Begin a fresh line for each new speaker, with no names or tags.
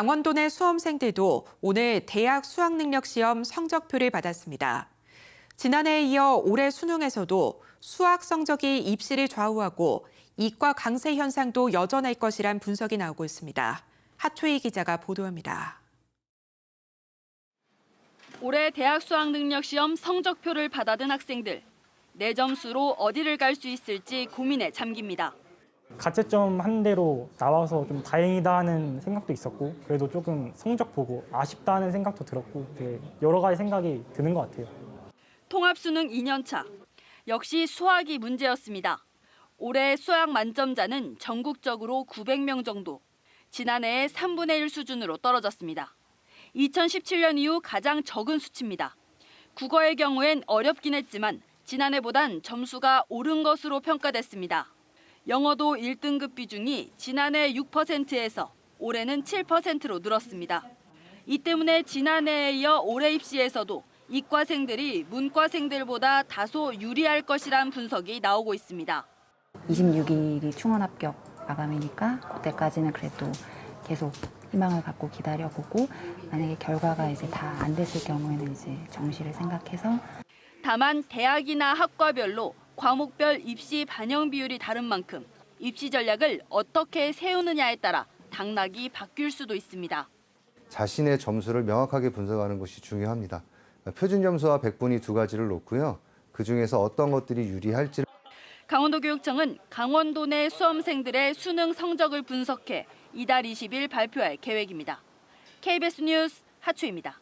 강원도 내 수험생들도 오늘 대학 수학능력시험 성적표를 받았습니다. 지난해에 이어 올해 수능에서도 수학 성적이 입시를 좌우하고 이과 강세 현상도 여전할 것이란 분석이 나오고 있습니다. 하초희 기자가 보도합니다.
올해 대학 수학 능력 시험 성적표를 받아든 학생들. 내 점수로 어디를 갈 수 있을지 고민에 잠깁니다.
가채점 한 대로 나와서 좀 다행이다 하는 생각도 있었고 그래도 조금 성적 보고 아쉽다 하는 생각도 들었고 여러 가지 생각이 드는 것 같아요.
통합 수능 2년차. 역시 수학이 문제였습니다. 올해 수학 만점자는 전국적으로 900명 정도. 지난해의 3분의 1 수준으로 떨어졌습니다. 2017년 이후 가장 적은 수치입니다. 국어의 경우엔 어렵긴 했지만 지난해보단 점수가 오른 것으로 평가됐습니다. 영어도 1등급 비중이 지난해 6%에서 올해는 7%로 늘었습니다. 이 때문에 지난해에 이어 올해 입시에서도 이과생들이 문과생들보다 다소 유리할 것이란 분석이 나오고 있습니다.
26일이 충원 합격 마감이니까 그때까지는 그래도 계속 희망을 갖고 기다려보고 만약에 결과가 이제 다 안 됐을 경우에는 이제 정시를 생각해서
다만 대학이나 학과별로 과목별 입시 반영 비율이 다른 만큼 입시 전략을 어떻게 세우느냐에 따라 당락이 바뀔 수도 있습니다.
자신의 점수를 명확하게 분석하는 것이 중요합니다. 표준 점수와 백분위 두 가지를 놓고요. 그 중에서 어떤 것들이 유리할지
강원도교육청은 강원도 내 수험생들의 수능 성적을 분석해 이달 20일 발표할 계획입니다. KBS 뉴스 하추입니다.